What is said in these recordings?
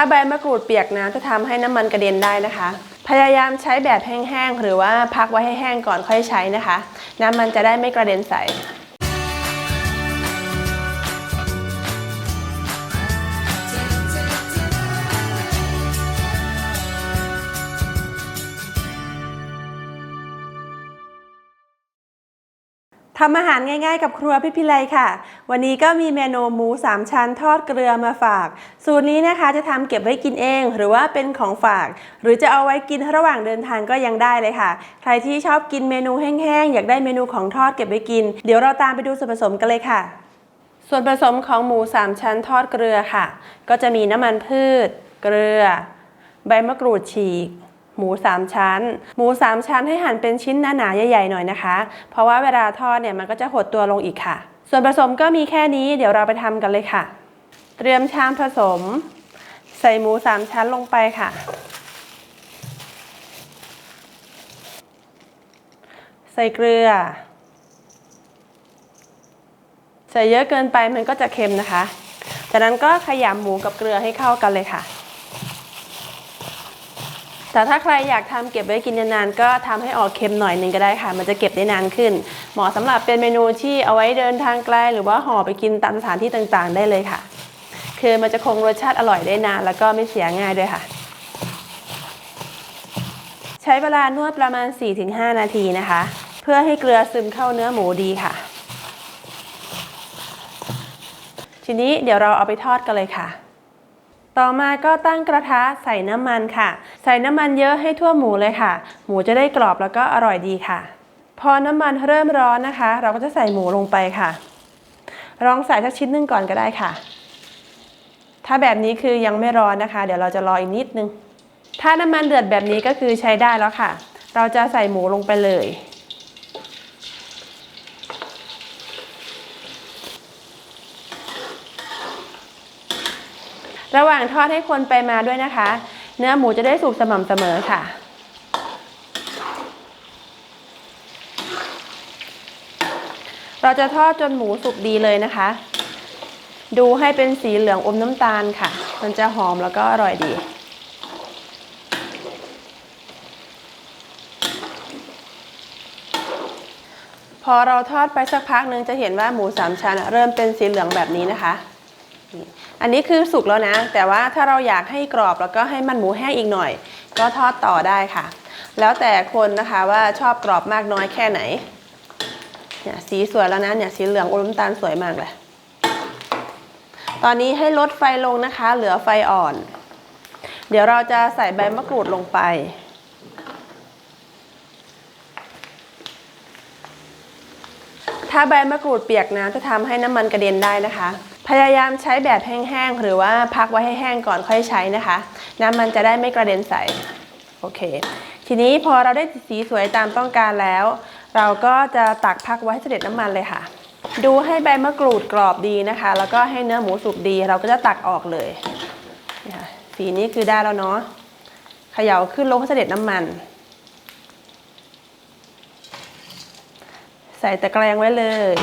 ถ้าใบมะกรูดเปียกน้ำจะทำให้น้ำมันกระเด็นได้นะคะ พยายามใช้แบบแห้งๆหรือว่าพักไว้ให้แห้งก่อนค่อยใช้นะคะ น้ำมันจะได้ไม่กระเด็นใส่ ทำอาหารง่ายๆกับครัวพี่พิไลค่ะ วันนี้ก็มีเมนูหมู3ชั้นทอดเกลือมาฝาก สูตรนี้นะคะจะทำเก็บไว้กินเอง หรือว่าเป็นของฝาก หรือจะเอาไว้กินระหว่างเดินทางก็ยังได้เลยค่ะ ใครที่ชอบกินเมนูแห้งๆ อยากได้เมนูของทอดเก็บไว้กิน เดี๋ยวเราตามไปดูส่วนผสมกันเลยค่ะ ส่วนผสมของหมู3ชั้นทอดเกลือค่ะ ก็จะมีน้ำมันพืช เกลือ ใบมะกรูดฉีก หมู 3 ชั้น หมู 3 ชั้นให้หั่นเป็นชิ้นหนาๆใหญ่ๆหน่อยนะคะ เพราะว่าเวลาทอดเนี่ยมันก็จะหดตัวลงอีกค่ะ ส่วนผสมก็มีแค่นี้เดี๋ยวเราไปทำกันเลยค่ะ เตรียมชามผสม ใส่หมู 3 ชั้นลงไปค่ะ ใส่เกลือใส่เยอะเกินไปมันก็จะเค็มนะคะ จากนั้นก็ขยำหมูกับเกลือให้เข้ากันเลยค่ะ แต่ถ้าใครอยากทำเก็บไว้กินนานๆก็ทำให้ออกเค็มหน่อยหนึ่งก็ได้ค่ะ มันจะเก็บได้นานขึ้น เหมาะสำหรับเป็นเมนูที่เอาไว้เดินทางไกลหรือว่าห่อไปกินตามสถานที่ต่างๆ ได้เลยค่ะ คือมันจะคงรสชาติอร่อยได้นาน แล้วก็ไม่เสียง่ายด้วยค่ะ ใช้เวลานวดประมาณ 4-5 นาทีนะคะ เพื่อให้เกลือซึมเข้าเนื้อหมูดีค่ะ ทีนี้เดี๋ยวเราเอาไปทอดกันเลยค่ะ ต่อมาก็ตั้งกระทะใส่น้ำมันค่ะ ใส่น้ำมันเยอะให้ทั่วหมูเลยค่ะ หมูจะได้กรอบแล้วก็อร่อยดีค่ะ พอน้ำมันเริ่มร้อนนะคะ เราก็จะใส่หมูลงไปค่ะลองใส่สักชิ้นหนึ่งก่อนก็ได้ค่ะ ถ้าแบบนี้คือยังไม่ร้อนนะคะ เดี๋ยวเราจะรออีกนิดนึง ถ้าน้ำมันเดือดแบบนี้ก็คือใช้ได้แล้วค่ะ เราจะใส่หมูลงไปเลย ระหว่างทอดให้คนไปมาด้วยนะคะ เนื้อหมูจะได้สุกสม่ำเสมอค่ะ เราจะทอดจนหมูสุกดีเลยนะคะ ดูให้เป็นสีเหลืองอมน้ำตาลค่ะ มันจะหอมแล้วก็อร่อยดีพอเราทอดไปสักพักหนึ่งจะเห็นว่าหมูสามชั้นเริ่มเป็นสีเหลืองแบบนี้นะคะ อันนี้คือสุกแล้วนะ แต่ว่าถ้าเราอยากให้กรอบแล้วก็ให้มันหมูแห้งอีกหน่อย ก็ทอดต่อได้ค่ะ แล้วแต่คนนะคะว่าชอบกรอบมากน้อยแค่ไหนเนี่ยสีสวยแล้วนะเนี่ยสีเหลืองอมน้ำตาลสวยมากเลย ตอนนี้ให้ลดไฟลงนะคะ เหลือไฟอ่อน เดี๋ยวเราจะใส่ใบมะกรูดลงไปถ้าใบมะกรูดเปียกน้ำจะทำให้น้ำมันกระเด็นได้นะคะ พยายามใช้แบบแห้งๆ หรือว่าพักไว้ให้แห้งก่อนค่อยใช้นะคะ น้ำมันจะได้ไม่กระเด็นใส่โอเค ทีนี้พอเราได้สีสวยตามต้องการแล้ว เราก็จะตักพักไว้ให้เสด็จน้ำมันเลยค่ะ ดูให้ใบมะกรูดกรอบดีนะคะ แล้วก็ให้เนื้อหมูสุกดี เราก็จะตักออกเลยนะคะสีนี้คือได้แล้วเนาะเขย่าขึ้นลงให้เสด็จน้ำมัน ใส่ตะแกรงไว้เลย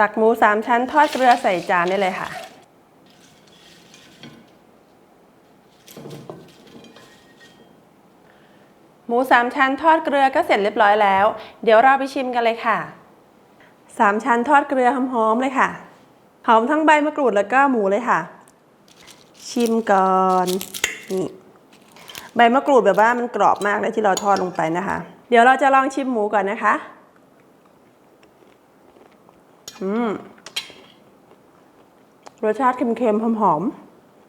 ตักหมูสามชั้นทอดเกลือใส่จานได้เลยค่ะ หมูสามชั้นทอดเกลือก็เสร็จเรียบร้อยแล้ว เดี๋ยวเราไปชิมกันเลยค่ะสามชั้นทอดเกลือหอมๆเลยค่ะ หอมทั้งใบมะกรูดแล้วก็หมูเลยค่ะ ชิมก่อนนี่ใบมะกรูดแบบว่ามันกรอบมากเลยที่เราทอดลงไปนะคะ เดี๋ยวเราจะลองชิมหมูก่อนนะคะ อืมรสชาติเค็มๆ หอม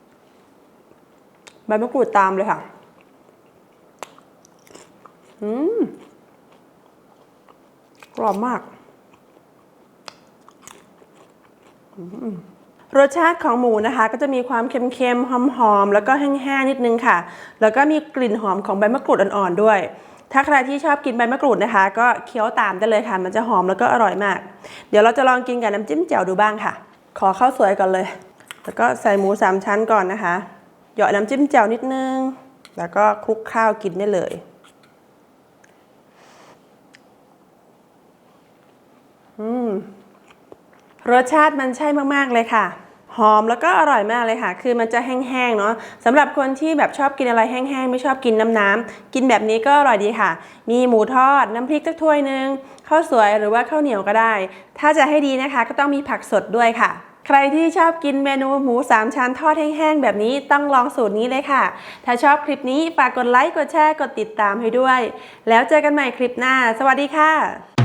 ๆ ใบมะกรูดตามเลยค่ะ อืม กรอบมาก รสชาติของหมูนะคะ ก็จะมีความเค็มๆ หอมๆ แล้วก็แห้งๆ นิดนึงค่ะ แล้วก็มีกลิ่นหอมของใบมะกรูดอ่อนๆ ด้วย ถ้าใครที่ชอบกินใบมะกรูดนะคะ ก็เคี้ยวตามได้เลยค่ะ มันจะหอมแล้วก็อร่อยมาก เดี๋ยวเราจะลองกินกับน้ำจิ้มแจ่วดูบ้างค่ะ ขอข้าวสวยก่อนเลย แล้วก็ใส่หมูสามชั้นก่อนนะคะเหยาะน้ำจิ้มแจ่วนิดนึง แล้วก็คลุกข้าวกินได้เลยอืมรสชาติมันใช่มาก ๆ เลยค่ะ หอมแล้วก็อร่อยมากเลยค่ะ คือมันจะแห้งๆเนาะสำหรับคนที่แบบชอบกินอะไรแห้งๆ ไม่ชอบกินน้ำๆกินแบบนี้ก็อร่อยดีค่ะ มีหมูทอดน้ำพริกสักถ้วยหนึ่งข้าวสวยหรือว่าข้าวเหนียวก็ได้ ถ้าจะให้ดีนะคะก็ต้องมีผักสดด้วยค่ะ ใครที่ชอบกินเมนูหมูสามชั้นทอดแห้งๆแบบนี้ต้องลองสูตรนี้เลยค่ะ ถ้าชอบคลิปนี้ฝากกดไลค์กดแชร์กดติดตามให้ด้วย แล้วเจอกันใหม่คลิปหน้า สวัสดีค่ะ